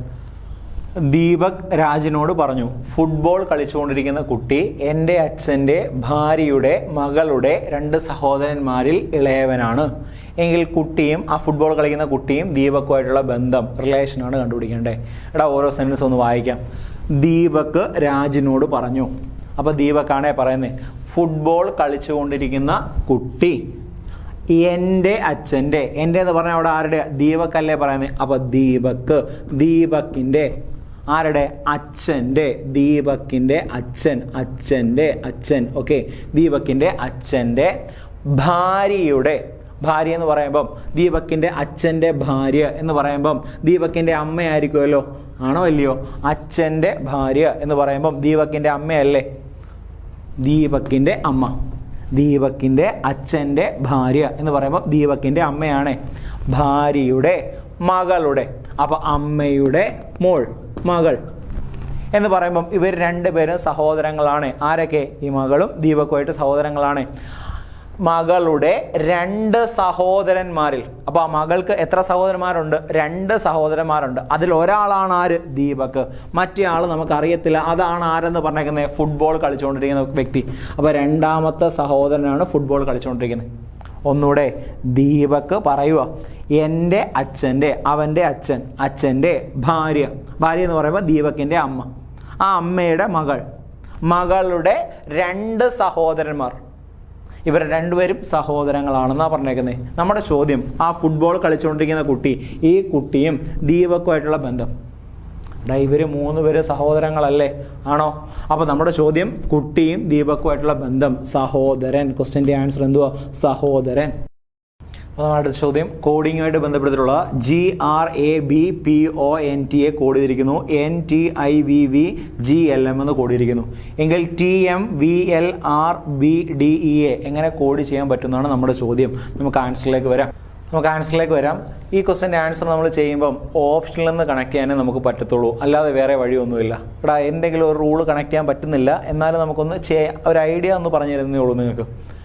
ദീപക് രാജിനോട് പറഞ്ഞു ഫുട്ബോൾ കളിച്ചുകൊണ്ടിരിക്കുന്ന കുട്ടി എന്റെ അച്ഛന്റെ ഭാര്യയുടെ മകളുടെ രണ്ട് സഹോദരന്മാരിൽ ഇളയവനാണ്. എങ്കിൽ കുട്ടിയും ആ ഫുട്ബോൾ കളിക്കുന്ന കുട്ടിയും ദീപക്കുമായിട്ടുള്ള ബന്ധം റിലേഷനാണ് കണ്ടുപിടിക്കേണ്ടത് എടാ ഓരോ സെന്റൻസ് ഒന്ന് വായിക്കാം. ദീപക് രാജിനോട് പറഞ്ഞു അപ്പോൾ ദീപക്കാണേ പറയുന്നത് ഫുട്ബോൾ കളിച്ചുകൊണ്ടിരിക്കുന്ന കുട്ടി എന്റെ അച്ഛന്റെ എന്റെ എന്ന് പറഞ്ഞാൽ അവിടെ ആരുടെ? ദീപക്കല്ലേ പറയുന്നത് അപ്പോൾ ദീപക് ദീപക്കിന്റെ ആരുടെ? അച്ഛന്റെ ദീപക്കിന്റെ അച്ഛൻ അച്ഛന്റെ അച്ഛൻ ഓക്കെ ദീപക്കിന്റെ അച്ഛന്റെ ഭാര്യയുടെ ഭാര്യ എന്ന് പറയുമ്പം ദീപക്കിന്റെ അച്ഛന്റെ ഭാര്യ എന്ന് പറയുമ്പം ദീപക്കിന്റെ അമ്മയായിരിക്കുമല്ലോ? ആണോ അല്ലയോ? അച്ഛന്റെ ഭാര്യ എന്ന് പറയുമ്പം ദീപക്കിന്റെ അമ്മയല്ലേ? ദീപക്കിന്റെ അമ്മ. ദീപക്കിന്റെ അച്ഛന്റെ ഭാര്യ എന്ന് പറയുമ്പോൾ ദീപക്കിന്റെ അമ്മയാണ് ഭാര്യയുടെ മകളുടെ അപ്പോൾ അമ്മയുടെ മോൾ. മകൾ എന്ന് പറയുമ്പം ഇവർ രണ്ടുപേരും സഹോദരങ്ങളാണ്. ആരൊക്കെ? ഈ മകളും ദീപക്കുമായിട്ട് സഹോദരങ്ങളാണ്. മകളുടെ രണ്ട് സഹോദരന്മാരിൽ. അപ്പോൾ ആ മകൾക്ക് എത്ര സഹോദരന്മാരുണ്ട്? രണ്ട് സഹോദരന്മാരുണ്ട്. അതിൽ ഒരാളാണ് ആര്? ദീപക്. മറ്റേ ആൾ നമുക്കറിയത്തില്ല. അതാണ് ആരെന്ന് പറഞ്ഞേക്കുന്നത് ഫുട്ബോൾ കളിച്ചുകൊണ്ടിരിക്കുന്ന വ്യക്തി. അപ്പോൾ രണ്ടാമത്തെ സഹോദരനാണ് ഫുട്ബോൾ കളിച്ചുകൊണ്ടിരിക്കുന്നത്. ഒന്നുകൂടെ ദീപക് പറയുക എന്റെ അച്ഛന്റെ അവന്റെ അച്ഛൻ അച്ഛന്റെ ഭാര്യ. ഭാര്യ എന്ന് പറയുമ്പോൾ ദീപക്കിന്റെ അമ്മ. ആ അമ്മയുടെ മകൾ. മകളുടെ രണ്ട് സഹോദരന്മാർ. ഇവർ രണ്ടുപേരും സഹോദരങ്ങളാണെന്നാണ് പറഞ്ഞേക്കുന്നത് നമ്മുടെ ചോദ്യം ആ ഫുട്ബോൾ കളിച്ചുകൊണ്ടിരിക്കുന്ന കുട്ടി ഈ കുട്ടിയും ദീപക്കുമായിട്ടുള്ള ബന്ധം. എടാ ഇവർ മൂന്ന് പേര് സഹോദരങ്ങളല്ലേ? ആണോ? അപ്പോൾ നമ്മുടെ ചോദ്യം കുട്ടിയും ദീപക്കുമായിട്ടുള്ള ബന്ധം. സഹോദരൻ. ക്വസ്റ്റ്യന്റെ ആൻസർ എന്തുവാ? സഹോദരൻ. അപ്പോൾ നമ്മുടെ ചോദ്യം കോഡിങ്ങുമായിട്ട് ബന്ധപ്പെട്ടിട്ടുള്ള G R A B P O N T A code ചെയ്തിരിക്കുന്നു. N T I V V G L M എന്ന് കോഡ് ചെയ്തിരിക്കുന്നു. എങ്കിൽ T M V L R B D E A എങ്ങനെ കോഡ് ചെയ്യാൻ പറ്റുന്നതാണ് നമ്മുടെ ചോദ്യം. നമുക്ക് ആൻസറിലേക്ക് വരാം. നമുക്ക് ആൻസറിലേക്ക് വരാം. ഈ ക്വസ്റ്റ്യന്റെ ആൻസർ നമ്മൾ ചെയ്യുമ്പം ഓപ്ഷനിൽ നിന്ന് കണക്ട് ചെയ്യാനേ നമുക്ക് പറ്റത്തുള്ളൂ. അല്ലാതെ വേറെ വഴിയൊന്നുമില്ല. എടാ എന്തെങ്കിലും ഒരു റൂൾ കണക്ട് ചെയ്യാൻ പറ്റുന്നില്ല. എന്നാലും നമുക്കൊന്ന് ചെയ്യാം ഒരു ഐഡിയ ഒന്ന് പറഞ്ഞു തരുന്നേ ഉള്ളൂ നിങ്ങൾക്ക്.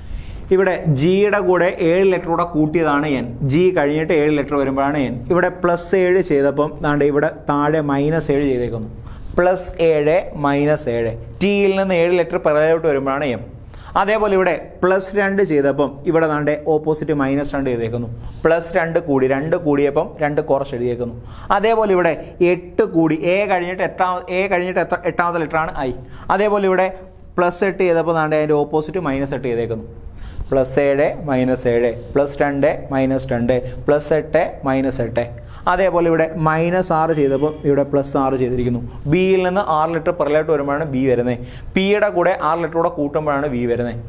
ഇവിടെ ജിയുടെ കൂടെ ഏഴ് ലെറ്റർ കൂടെ കൂട്ടിയതാണ് എൻ ജി കഴിഞ്ഞിട്ട് ഏഴ് ലെറ്റർ വരുമ്പോഴാണ് എൻ ഇവിടെ പ്ലസ് ഏഴ് ചെയ്തപ്പം ദാണ്ട് ഇവിടെ താഴെ മൈനസ് ഏഴ് ചെയ്തേക്കുന്നു. പ്ലസ് ഏഴ് മൈനസ് ഏഴ്. ടിയിൽ നിന്ന് ഏഴ് ലെറ്റർ പിറകോട്ട് വരുമ്പോഴാണ് എം അതേപോലെ ഇവിടെ പ്ലസ് രണ്ട് ചെയ്തപ്പം ഇവിടെ നാണ്ടെ ഓപ്പോസിറ്റ് മൈനസ് രണ്ട് ചെയ്തേക്കുന്നു. പ്ലസ് രണ്ട് കൂടി രണ്ട് കൂടിയപ്പം രണ്ട് കുറച്ച് എഴുതിയേക്കുന്നു. അതേപോലെ ഇവിടെ എട്ട് കൂടി എ കഴിഞ്ഞിട്ട് എട്ടാം എ കഴിഞ്ഞിട്ട് എത്ര എട്ടാമത്തെ ലെറ്ററാണ് ഐ അതേപോലെ ഇവിടെ പ്ലസ് എട്ട് ചെയ്തപ്പോൾ നാണ്ടെ അതിന്റെ ഓപ്പോസിറ്റ് മൈനസ് എട്ട് ചെയ്തേക്കുന്നു. പ്ലസ് ഏഴ് മൈനസ് ഏഴ്. പ്ലസ് രണ്ട് മൈനസ് രണ്ട്. പ്ലസ് എട്ട് മൈനസ് എട്ട്. അതേപോലെ ഇവിടെ മൈനസ് ആറ് ചെയ്തപ്പോൾ ഇവിടെ പ്ലസ് ആറ് ചെയ്തിരിക്കുന്നു. ബിയിൽ നിന്ന് ആറ് ലിറ്റർ പെർലായിട്ട് വരുമ്പോഴാണ് ബി വരുന്നത് പിയുടെ കൂടെ ആറ് ലിറ്റർ കൂടെ കൂട്ടുമ്പോഴാണ് ബി വരുന്നത്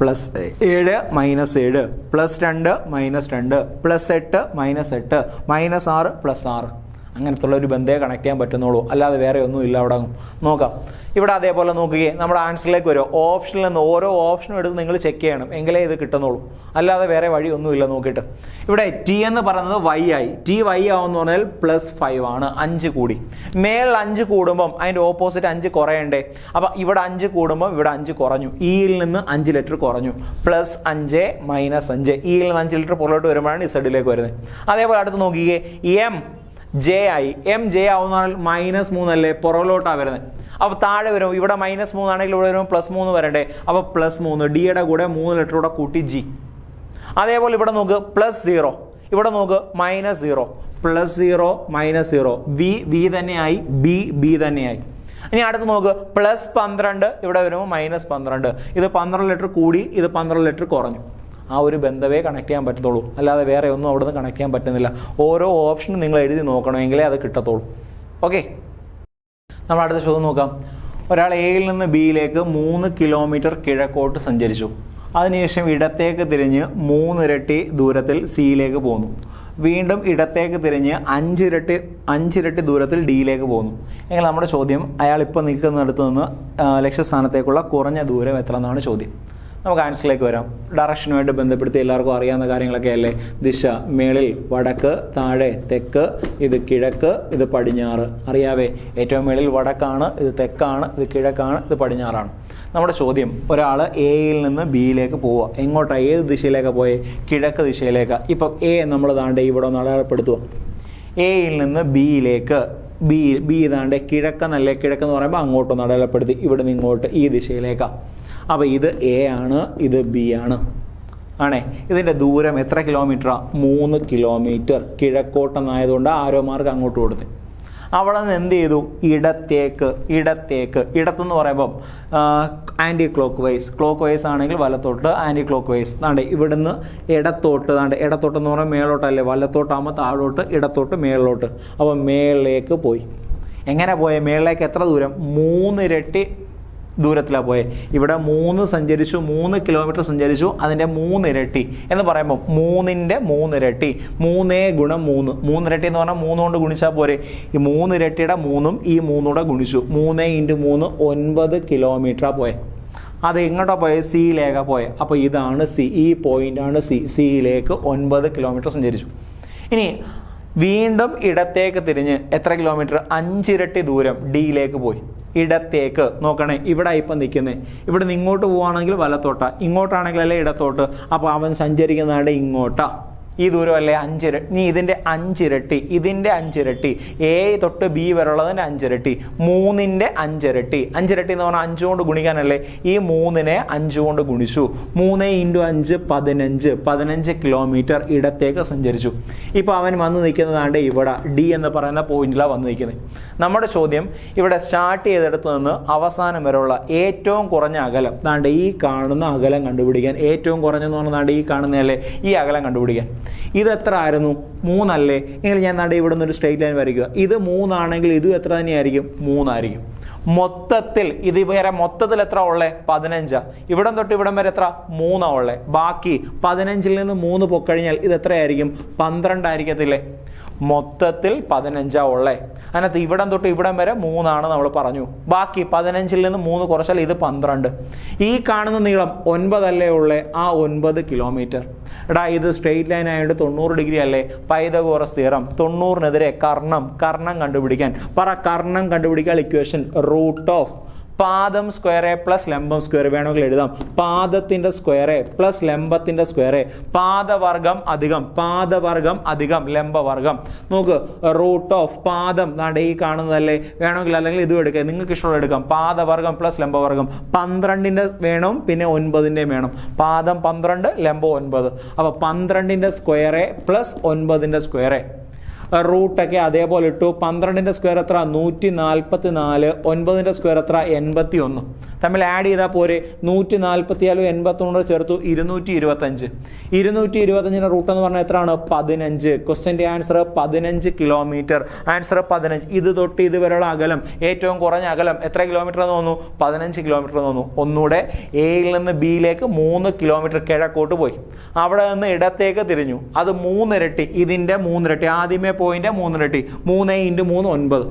പ്ലസ് ഏഴ് മൈനസ് ഏഴ്. പ്ലസ് രണ്ട് മൈനസ് രണ്ട്. പ്ലസ് എട്ട് മൈനസ് എട്ട്. മൈനസ് ആറ് പ്ലസ് ആറ്. അങ്ങനത്തുള്ള ഒരു ബന്ധേ കണക്ട് ചെയ്യാൻ പറ്റുന്നുള്ളൂ. അല്ലാതെ വേറെ ഒന്നും ഇല്ല അവിടെ. നോക്കാം. ഇവിടെ അതേപോലെ നോക്കുകയെ. നമ്മുടെ ആൻസറിലേക്ക് വരും. ഓപ്ഷനിൽ നിന്ന് ഓരോ ഓപ്ഷനും എടുത്ത് നിങ്ങൾ ചെക്ക് ചെയ്യണം. എങ്കിലേ ഇത് കിട്ടുന്നുള്ളൂ. അല്ലാതെ വേറെ വഴി ഒന്നുമില്ല നോക്കിയിട്ട്. ഇവിടെ ടി എന്ന് പറയുന്നത് വൈ ആയി. ടി വൈ ആവെന്ന് പറഞ്ഞാൽ പ്ലസ് ഫൈവ് ആണ്. അഞ്ച് കൂടി. മേളിൽ അഞ്ച് കൂടുമ്പം അതിന്റെ ഓപ്പോസിറ്റ് അഞ്ച് കുറയണ്ടേ? അപ്പം ഇവിടെ അഞ്ച് കൂടുമ്പം ഇവിടെ അഞ്ച് കുറഞ്ഞു. ഇയിൽ നിന്ന് അഞ്ച് ലിറ്റർ കുറഞ്ഞു. പ്ലസ് അഞ്ച് മൈനസ് അഞ്ച്. ഇയിൽ നിന്ന് അഞ്ച് ലിറ്റർ പുറത്തോട്ട് വരുമ്പോഴാണ് ഇസഡിലേക്ക് വരുന്നത്. അതേപോലെ അടുത്ത് നോക്കിയേ എം ജെ ആയി. എം ജെ ആവുന്നാൽ മൈനസ് മൂന്നല്ലേ പുറകിലോട്ടാണ് വരുന്നത്. അപ്പോൾ താഴെ വരും. ഇവിടെ മൈനസ് മൂന്നാണെങ്കിൽ ഇവിടെ വരുമ്പോൾ പ്ലസ് മൂന്ന് വരണ്ടേ? അപ്പോൾ പ്ലസ് മൂന്ന്. ഡിയുടെ കൂടെ മൂന്ന് ലെറ്റർ കൂടെ കൂട്ടി ജി അതേപോലെ ഇവിടെ നോക്ക് പ്ലസ് സീറോ ഇവിടെ നോക്ക് minus zero plus zero minus zero V V തന്നെയായി ബി ബി തന്നെയായി. ഇനി അടുത്ത് നോക്ക് പ്ലസ് പന്ത്രണ്ട് ഇവിടെ വരുമ്പോൾ മൈനസ് പന്ത്രണ്ട്. ഇത് പന്ത്രണ്ട് ലിറ്റർ കൂടി ഇത് പന്ത്രണ്ട് ലിറ്റർ കുറഞ്ഞു. ആ ഒരു ബന്ധമേ കണക്ട് ചെയ്യാൻ പറ്റത്തുള്ളൂ. അല്ലാതെ വേറെ ഒന്നും അവിടെ നിന്ന് കണക്ട് ചെയ്യാൻ പറ്റുന്നില്ല. ഓരോ ഓപ്ഷനും നിങ്ങൾ എഴുതി നോക്കണമെങ്കിലേ അത് കിട്ടത്തുള്ളൂ. ഓക്കെ നമ്മൾ അടുത്ത ചോദ്യം നോക്കാം. ഒരാൾ എയിൽ നിന്ന് ബിയിലേക്ക് മൂന്ന് കിലോമീറ്റർ കിഴക്കോട്ട് സഞ്ചരിച്ചു. അതിനുശേഷം ഇടത്തേക്ക് തിരിഞ്ഞ് മൂന്നിരട്ടി ദൂരത്തിൽ സിയിലേക്ക് പോന്നു. വീണ്ടും ഇടത്തേക്ക് തിരിഞ്ഞ് അഞ്ചിരട്ടി അഞ്ചിരട്ടി ദൂരത്തിൽ ഡിയിലേക്ക് പോകുന്നു എങ്കിൽ നമ്മുടെ ചോദ്യം അയാൾ ഇപ്പോൾ നിൽക്കുന്നിടത്ത് നിന്ന് ലക്ഷ്യസ്ഥാനത്തേക്കുള്ള കുറഞ്ഞ ദൂരം എത്ര എന്നാണ് ചോദ്യം. നമുക്ക് ആൻസറിലേക്ക് വരാം. ഡയറക്ഷനുമായിട്ട് ബന്ധപ്പെടുത്തി എല്ലാവർക്കും അറിയാവുന്ന കാര്യങ്ങളൊക്കെ അല്ലേ? ദിശ മേളിൽ വടക്ക് താഴെ തെക്ക് ഇത് കിഴക്ക് ഇത് പടിഞ്ഞാറ്. അറിയാവേ ഏറ്റവും മേളിൽ വടക്കാണ് ഇത് തെക്കാണ് ഇത് കിഴക്കാണ് ഇത് പടിഞ്ഞാറാണ്. നമ്മുടെ ചോദ്യം ഒരാൾ എയിൽ നിന്ന് ബിയിലേക്ക് പോവുക. എങ്ങോട്ടാണ് ഏത് ദിശയിലേക്കാണ് പോയേ? കിഴക്ക് ദിശയിലേക്ക്. ഇപ്പം എ നമ്മൾ താണ്ടെ ഇവിടെ ഒന്ന് അടയാളപ്പെടുത്തുക. എയിൽ നിന്ന് ബിയിലേക്ക് ബി ബി ഇതാണ്ട് കിഴക്കെന്നല്ലേ? കിഴക്കെന്ന് പറയുമ്പോൾ അങ്ങോട്ടൊന്ന് അടയാളപ്പെടുത്തി. ഇവിടെ നിന്ന് ഇങ്ങോട്ട് ഈ ദിശയിലേക്കാണ് അപ്പോൾ ഇത് എ ആണ് ഇത് ബി ആണ്. ആണേ? ഇതിന്റെ ദൂരം എത്ര കിലോമീറ്ററാണ് മൂന്ന് കിലോമീറ്റർ കിഴക്കോട്ടെന്നായതുകൊണ്ട് ആരോ മാർക്ക് അങ്ങോട്ട് കൊടുത്ത്. അവിടെ നിന്ന് എന്ത് ചെയ്തു? ഇടത്തേക്ക് ഇടത്തേക്ക്. ഇടത്തെന്ന് പറയുമ്പം anticlockwise clockwise ആണെങ്കിൽ വലത്തോട്ട് ആന്റി ക്ലോക്ക് വൈസ് ആണ്ട് ഇവിടുന്ന് ഇടത്തോട്ട് ആണ്ട് ഇടത്തോട്ടെന്ന് പറയുമ്പോൾ മേളോട്ടല്ലേ വലത്തോട്ടാകുമ്പോൾ താഴോട്ട് ഇടത്തോട്ട് മേളിലോട്ട്. അപ്പോൾ മേളിലേക്ക് പോയി. എങ്ങനെ പോയ? മേളിലേക്ക് എത്ര ദൂരം? മൂന്നിരട്ടി ദൂരത്തിലാണ് പോയത് ഇവിടെ മൂന്ന് സഞ്ചരിച്ചു മൂന്ന് കിലോമീറ്റർ സഞ്ചരിച്ചു അതിന്റെ മൂന്നിരട്ടി എന്ന് പറയുമ്പോൾ മൂന്നിന്റെ മൂന്നിരട്ടി. മൂന്നേ ഗുണം മൂന്ന്. മൂന്നിരട്ടി എന്ന് പറഞ്ഞാൽ മൂന്ന് കൊണ്ട് ഗുണിച്ചാൽ പോരെ. ഈ മൂന്നിരട്ടിയുടെ മൂന്നും ഈ മൂന്നൂടെ ഗുണിച്ചു. മൂന്ന് ഇന്റു മൂന്ന് ഒൻപത് കിലോമീറ്ററാണ് പോയത് അത് എങ്ങോട്ടാണ് പോയത് സിയിലേക്കാണ് പോയത് അപ്പോൾ ഇതാണ് സി. ഈ പോയിന്റാണ് സി. സിയിലേക്ക് ഒൻപത് കിലോമീറ്റർ സഞ്ചരിച്ചു. ഇനി വീണ്ടും ഇടത്തേക്ക് തിരിഞ്ഞ് എത്ര കിലോമീറ്റർ അഞ്ചിരട്ടി ദൂരം ഡിയിലേക്ക് പോയി. ഇടത്തേക്ക്. നോക്കണേ ഇവിടെ ഇപ്പം നിൽക്കുന്നത് ഇവിടെ നിന്ന് ഇങ്ങോട്ട് പോവുകയാണെങ്കിൽ വലത്തോട്ട. ഇങ്ങോട്ടാണെങ്കിൽ അല്ലേ ഇടത്തോട്ട്. അപ്പോൾ അവൻ സഞ്ചരിക്കുന്നതാണ് ഇങ്ങോട്ടാ. ഈ ദൂരം അല്ലേ അഞ്ചിര നീ ഇതിന്റെ അഞ്ചിരട്ടി ഇതിന്റെ അഞ്ചിരട്ടി എ തൊട്ട് ബി വരെയുള്ളതിന്റെ അഞ്ചിരട്ടി മൂന്നിന്റെ അഞ്ചിരട്ടി. അഞ്ചിരട്ടി എന്ന് പറഞ്ഞാൽ അഞ്ച് കൊണ്ട് ഗുണിക്കാനല്ലേ? ഈ മൂന്നിനെ അഞ്ച് കൊണ്ട് ഗുണിച്ചു. മൂന്ന് ഇന്റു അഞ്ച് പതിനഞ്ച്. പതിനഞ്ച് കിലോമീറ്റർ ഇടത്തേക്ക് സഞ്ചരിച്ചു. ഇപ്പോൾ അവൻ വന്ന് നിൽക്കുന്നതാണ് ഇവിടെ. ഡി എന്ന് പറയുന്ന പോയിന്റിലാണ് വന്ന് നിൽക്കുന്നത് നമ്മുടെ ചോദ്യം ഇവിടെ സ്റ്റാർട്ട് ചെയ്തെടുത്ത് നിന്ന് അവസാനം വരെയുള്ള ഏറ്റവും കുറഞ്ഞ അകലം. ദാണ്ട് ഈ കാണുന്ന അകലം കണ്ടുപിടിക്കാൻ. ഏറ്റവും കുറഞ്ഞെന്ന് പറഞ്ഞാൽ ഈ കാണുന്നതല്ലേ? ഈ അകലം കണ്ടുപിടിക്കാൻ. ഇത് എത്ര ആയിരുന്നു മൂന്നല്ലേ? എങ്കിൽ ഞാൻ നട ഇവിടെ ഒരു സ്ട്രേറ്റ് ലൈൻ വരയ്ക്കുക. ഇത് മൂന്നാണെങ്കിൽ ഇതും എത്ര തന്നെയായിരിക്കും? മൂന്നായിരിക്കും. മൊത്തത്തിൽ ഇത് വരെ മൊത്തത്തിൽ എത്ര ഉള്ളേ? പതിനഞ്ചാ. ഇവിടം തൊട്ട് ഇവിടം വരെ എത്ര? മൂന്നാ ഉള്ളേ. ബാക്കി പതിനഞ്ചിൽ നിന്ന് മൂന്ന് പൊക്കഴിഞ്ഞാൽ ഇത് എത്രയായിരിക്കും? പന്ത്രണ്ടായിരിക്കത്തില്ലേ? മൊത്തത്തിൽ പതിനഞ്ചാ ഉള്ളേ. അതിനകത്ത് ഇവിടം തൊട്ട് ഇവിടം വരെ മൂന്നാണ് നമ്മൾ പറഞ്ഞു. ബാക്കി പതിനഞ്ചിൽ നിന്ന് മൂന്ന് കുറച്ചാൽ ഇത് പന്ത്രണ്ട്. ഈ കാണുന്ന നീളം ഒൻപതല്ലേ ഉള്ളേ ആ ഒൻപത് കിലോമീറ്റർ എടാ ഇത് സ്ട്രെയിറ്റ് ലൈൻ ആയിട്ട് തൊണ്ണൂറ് ഡിഗ്രി അല്ലേ? പൈതഗോറസ് തീറം തൊണ്ണൂറിനെതിരെ കർണം കർണം കണ്ടുപിടിക്കാൻ. പറ കർണം കണ്ടുപിടിക്കാൻ ഇക്വേഷൻ റൂട്ട് ഓഫ് പാദം സ്ക്വയർ എ പ്ലസ് ലംബം സ്ക്വയർ വേണമെങ്കിൽ എഴുതാം. പാദത്തിന്റെ സ്ക്വയർ എ പ്ലസ് ലംബത്തിന്റെ സ്ക്വയർ എ പാദവർഗം അധികം പാദവർഗം അധികം ലംബവർഗം. നോക്ക് റൂട്ട് ഓഫ് പാദം. നാടെ ഈ കാണുന്നതല്ലേ? വേണമെങ്കിൽ അല്ലെങ്കിൽ ഇതും എടുക്കാം. നിങ്ങൾക്ക് ഇഷ്ടമുള്ള എടുക്കാം. പാദവർഗം പ്ലസ് ലംബവർഗം. പന്ത്രണ്ടിന്റെ വേണം പിന്നെ ഒൻപതിന്റെയും വേണം. പാദം പന്ത്രണ്ട് ലംബം ഒൻപത്. അപ്പോൾ സ്ക്വയർ എ പ്ലസ് ഒൻപതിന്റെ സ്ക്വയർ എ റൂട്ടൊക്കെ അതേപോലെ ഇട്ടു. പന്ത്രണ്ടിന്റെ സ്ക്വയർ എത്ര? നൂറ്റി നാൽപ്പത്തി നാല് ഒൻപതിന്റെ സ്ക്വയർ എത്ര? എൺപത്തി ഒന്ന് തമ്മിൽ ആഡ് ചെയ്താൽ പോരെ. നൂറ്റി നാൽപ്പത്തിയാലും എൺപത്തൊന്നോട് ചേർത്തു ഇരുന്നൂറ്റി ഇരുപത്തഞ്ച് ഇരുന്നൂറ്റി ഇരുപത്തഞ്ചിന്റെ റൂട്ട് എന്ന് പറഞ്ഞാൽ എത്രയാണ്? പതിനഞ്ച്. ക്വസ്റ്റ്യന്റെ ആൻസർ പതിനഞ്ച് കിലോമീറ്റർ ആൻസർ പതിനഞ്ച്. ഇത് തൊട്ട് ഇതുവരെയുള്ള അകലം. ഏറ്റവും കുറഞ്ഞ അകലം എത്ര കിലോമീറ്റർ എന്ന് തോന്നുന്നു? പതിനഞ്ച് കിലോമീറ്റർ എന്ന് തോന്നുന്നു. ഒന്നുകൂടെ എയിൽ നിന്ന് ബിയിലേക്ക് മൂന്ന് കിലോമീറ്റർ കിഴക്കോട്ട് പോയി. അവിടെ നിന്ന് ഇടത്തേക്ക് തിരിഞ്ഞു. അത് മൂന്നിരട്ടി. ഇതിന്റെ മൂന്നിരട്ടി. ആദ്യമേ പോയിന്റ് മൂന്നിരട്ടി മൂന്ന് ഇന്റു മൂന്ന് ഒൻപത്.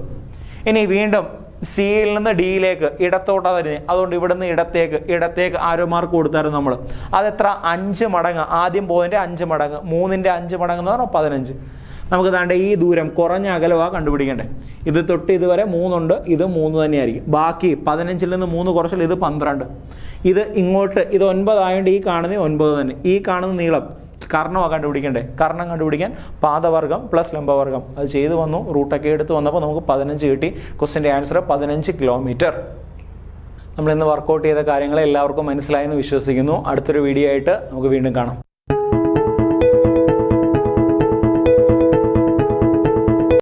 ഇനി വീണ്ടും സിയിൽ നിന്ന് ഡിയിലേക്ക് ഇടത്തോട്ടാണ് തരുന്നത് അതുകൊണ്ട് ഇവിടുന്ന് ഇടത്തേക്ക് ഇടത്തേക്ക് ആരോ മാർക്ക് കൊടുത്തായിരുന്നു നമ്മൾ അതെത്ര? അഞ്ച് മടങ്ങ്. ആദ്യം പോയിന്റ് അഞ്ച് മടങ്ങ്. മൂന്നിന്റെ അഞ്ച് മടങ്ങ് എന്ന് പറഞ്ഞാൽ പതിനഞ്ച്. നമുക്ക് താണ്ട ഈ ദൂരം കുറഞ്ഞ അകലവാ കണ്ടുപിടിക്കണ്ടേ. ഇത് തൊട്ട് ഇതുവരെ മൂന്നുണ്ട്. ഇത് മൂന്ന് തന്നെയായിരിക്കും. ബാക്കി പതിനഞ്ചിൽ നിന്ന് മൂന്ന് കുറച്ചാൽ ഇത് പന്ത്രണ്ട്. ഇത് ഇങ്ങോട്ട് ഇത് ഒൻപതായതുകൊണ്ട് ഈ കാണുന്ന ഒൻപത് തന്നെ. ഈ കാണുന്ന നീളം കർണമാണ് കണ്ടുപിടിക്കണ്ടേ? കർണം കണ്ടുപിടിക്കാൻ പാദവർഗം പ്ലസ് ലംബവർഗം. അത് ചെയ്തു വന്നു റൂട്ടൊക്കെ എടുത്ത് വന്നപ്പോൾ നമുക്ക് പതിനഞ്ച് കിട്ടി. ക്വസ്റ്റിന്റെ ആൻസർ പതിനഞ്ച് കിലോമീറ്റർ നമ്മൾ ഇന്ന് വർക്കൗട്ട് ചെയ്ത കാര്യങ്ങൾ എല്ലാവർക്കും മനസ്സിലായെന്ന് വിശ്വസിക്കുന്നു. അടുത്തൊരു വീഡിയോ ആയിട്ട് നമുക്ക് വീണ്ടും കാണാം.